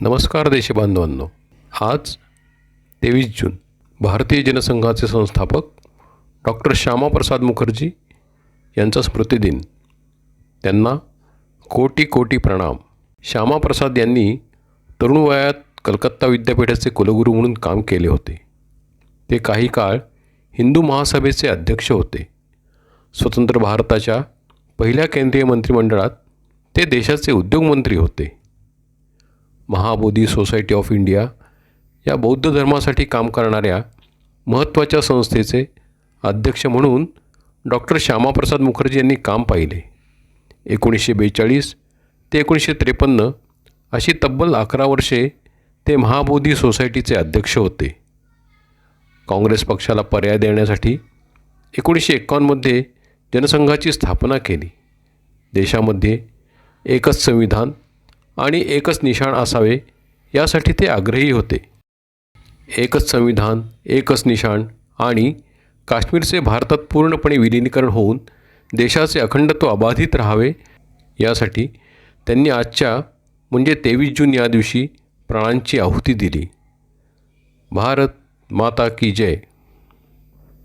नमस्कार देशबांधवांनो. आज तेवीस जून भारतीय जनसंघाचे संस्थापक डॉक्टर श्यामाप्रसाद मुखर्जी यांचा स्मृतिदिन. त्यांना कोटी कोटी प्रणाम. श्यामाप्रसाद यांनी तरुण वयात कलकत्ता विद्यापीठाचे कुलगुरू म्हणून काम केले होते. ते काही काळ हिंदू महासभेचे अध्यक्ष होते. स्वतंत्र भारताच्या पहिल्या केंद्रीय मंत्रिमंडळात ते देशाचे उद्योगमंत्री होते. महाबोधी सोसायटी ऑफ इंडिया या बौद्ध धर्मासाठी काम करणाऱ्या महत्त्वाच्या संस्थेचे अध्यक्ष म्हणून डॉक्टर श्यामाप्रसाद मुखर्जी यांनी काम पाहिले. एकोणीसशे बेचाळीस ते एकोणीसशे त्रेपन्न अशी तब्बल अकरा वर्षे ते महाबोधी सोसायटीचे अध्यक्ष होते. काँग्रेस पक्षाला पर्याय देण्यासाठी एकोणीसशे एकावन्नमध्ये जनसंघाची स्थापना केली. देशामध्ये एकच संविधान आणि एकच निशाण असावे यासाठी ते आग्रही होते. एकच संविधान एकच निशाण आणि काश्मीरचे भारतात पूर्णपणे विलीनीकरण होऊन देशाचे अखंडत्व अबाधित राहावे यासाठी त्यांनी आजच्या म्हणजे तेवीस जून या दिवशी प्राणांची आहुती दिली. भारत माता की जय.